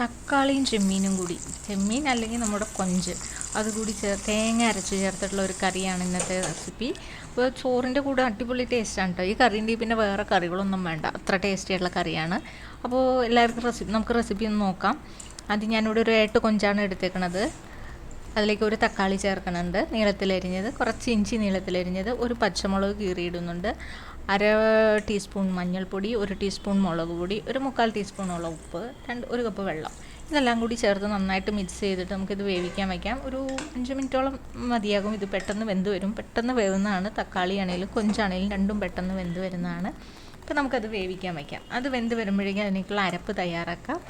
തക്കാളിയും ചെമ്മീനും കൂടി. ചെമ്മീൻ അല്ലെങ്കിൽ നമ്മുടെ കൊഞ്ച്. അതുകൂടി ചേർ തേങ്ങ അരച്ച് ചേർത്തിട്ടുള്ള ഒരു കറിയാണ് ഇന്നത്തെ റെസിപ്പി അപ്പോൾ ചോറിന്റെ കൂടെ അടിപൊളി ടേസ്റ്റാണ് കേട്ടോ ഈ കറിന്റെ പിന്നെ വേറെ കറികളൊന്നും വേണ്ട. അത്ര ടേസ്റ്റി ആയിട്ടുള്ള കറിയാണ്. അപ്പോൾ എല്ലാവർക്കും റെസിപ്പി നമുക്ക് റെസിപ്പി ഒന്ന് നോക്കാം. ആദ്യം ഞാനിവിടെ ഒരു ഏട്ട് കൊഞ്ചാണ് എടുത്തേക്കണത്. അതിലേക്ക് ഒരു തക്കാളി ചേർക്കുന്നുണ്ട് നീളത്തിലരിഞ്ഞത് കുറച്ച് ഇഞ്ചി നീളത്തിലരിഞ്ഞത് ഒരു പച്ചമുളക് കീറിയിടുന്നുണ്ട്. അര ടീസ്പൂൺ മഞ്ഞൾപ്പൊടി ഒരു ടീസ്പൂൺ മുളക് പൊടി ഒരു മുക്കാൽ ടീസ്പൂണോളം ഉപ്പ് രണ്ട് ഒരു കപ്പ് വെള്ളം. ഇതെല്ലാം കൂടി ചേർത്ത് നന്നായിട്ട് മിക്സ് ചെയ്തിട്ട് നമുക്കിത് വേവിക്കാൻ വയ്ക്കാം ഒരു അഞ്ച് മിനിറ്റോളം മതിയാകും. ഇത് പെട്ടെന്ന് വെന്ത് വരും. പെട്ടെന്ന് വേവുന്നതാണ്. തക്കാളി ആണെങ്കിലും കൊഞ്ചാണെങ്കിലും രണ്ടും പെട്ടെന്ന് വെന്ത് വരുന്നതാണ്. അപ്പോൾ നമുക്കത് വേവിക്കാൻ വയ്ക്കാം അത് വെന്ത് വരുമ്പോഴേക്കും അതിനേക്കുള്ള അരപ്പ് തയ്യാറാക്കാം.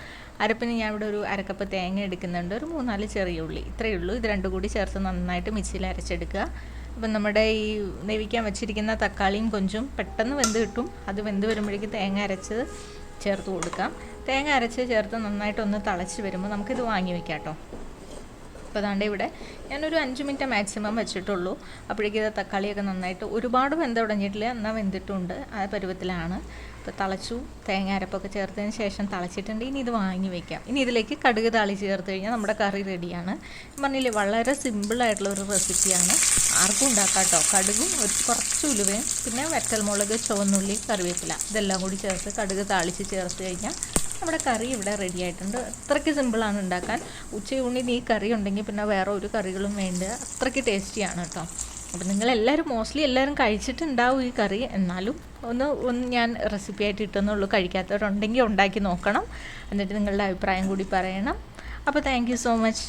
അരപ്പിന് ഞാൻ ഇവിടെ ഒരു അരക്കപ്പ് തേങ്ങ എടുക്കുന്നുണ്ട്. ഒരു മൂന്നാൽ ചെറിയ ഉള്ളി. ഇത്രയേ ഉള്ളൂ. ഇത് രണ്ടും കൂടി ചേർത്ത് നന്നായിട്ട് മിക്സിയിൽ അരച്ചെടുക്കുക. അപ്പം നമ്മുടെ ഈ വേവിക്കാൻ വെച്ചിരിക്കുന്ന തക്കാളിയും കൊഞ്ചും പെട്ടെന്ന് വെന്ത് കിട്ടും. അത് വെന്ത് വരുമ്പോഴേക്കും തേങ്ങ അരച്ചത് ചേർത്ത് കൊടുക്കാം. തേങ്ങ അരച്ച് ചേർത്ത് നന്നായിട്ടൊന്ന് തിളച്ച് വരുമ്പോൾ നമുക്കിത് വാങ്ങി വെക്കാം കേട്ടോ. അപ്പോൾ ഇവിടെ ഞാനൊരു അഞ്ച് മിനിറ്റ് മാക്സിമം വെച്ചിട്ടുള്ളൂ. അപ്പോഴേക്കും ഇത് തക്കാളിയൊക്കെ നന്നായിട്ട് ഒരുപാട് വെന്ത് തുടങ്ങിയിട്ടില്ല എന്നാൽ വെന്തിട്ടുണ്ട് ആ പരുവത്തിലാണ്. അപ്പോൾ തിളച്ചു തേങ്ങ അരപ്പൊക്കെ ചേർത്തതിന് ശേഷം തിളച്ചിട്ടുണ്ട്. ഇനി ഇത് വാങ്ങി വെക്കാം. ഇനി ഇതിലേക്ക് കടുക് താളി ചേർത്ത് കഴിഞ്ഞാൽ നമ്മുടെ കറി റെഡിയാണ്. പറഞ്ഞില്ലേ വളരെ സിമ്പിളായിട്ടുള്ള ഒരു റെസിപ്പിയാണ്. ആർക്കും ഉണ്ടാക്കാം കേട്ടോ കടുകും ഒരു കുറച്ച് ഉലുവയും പിന്നെ വറ്റൽമുളക് ചുവന്നുള്ളി കറിവേപ്പില ഇതെല്ലാം കൂടി ചേർത്ത് കടുക് താളിച്ച് ചേർത്ത് കഴിഞ്ഞാൽ നമ്മുടെ കറി ഇവിടെ റെഡി ആയിട്ടുണ്ട്. അത്രയ്ക്ക് സിമ്പിളാണ് ഉണ്ടാക്കാൻ. ഉച്ചയൂണിന് ഈ കറി ഉണ്ടെങ്കിൽ പിന്നെ വേറെ ഒരു കറികളും വേണ്ട. അത്രയ്ക്ക് ടേസ്റ്റിയാണ് കേട്ടോ. അപ്പം നിങ്ങളെല്ലാവരും മോസ്റ്റ്ലി എല്ലാവരും കഴിച്ചിട്ടുണ്ടാവും ഈ കറി. എന്നാലും ഒന്ന് ഒന്ന് ഞാൻ റെസിപ്പി ആയിട്ട് ഇട്ടെന്നുള്ളൂ. കഴിക്കാത്തവരുണ്ടെങ്കിൽ ഉണ്ടാക്കി നോക്കണം. എന്നിട്ട് നിങ്ങളുടെ അഭിപ്രായം കൂടി പറയണം. അപ്പോൾ താങ്ക് സോ മച്ച്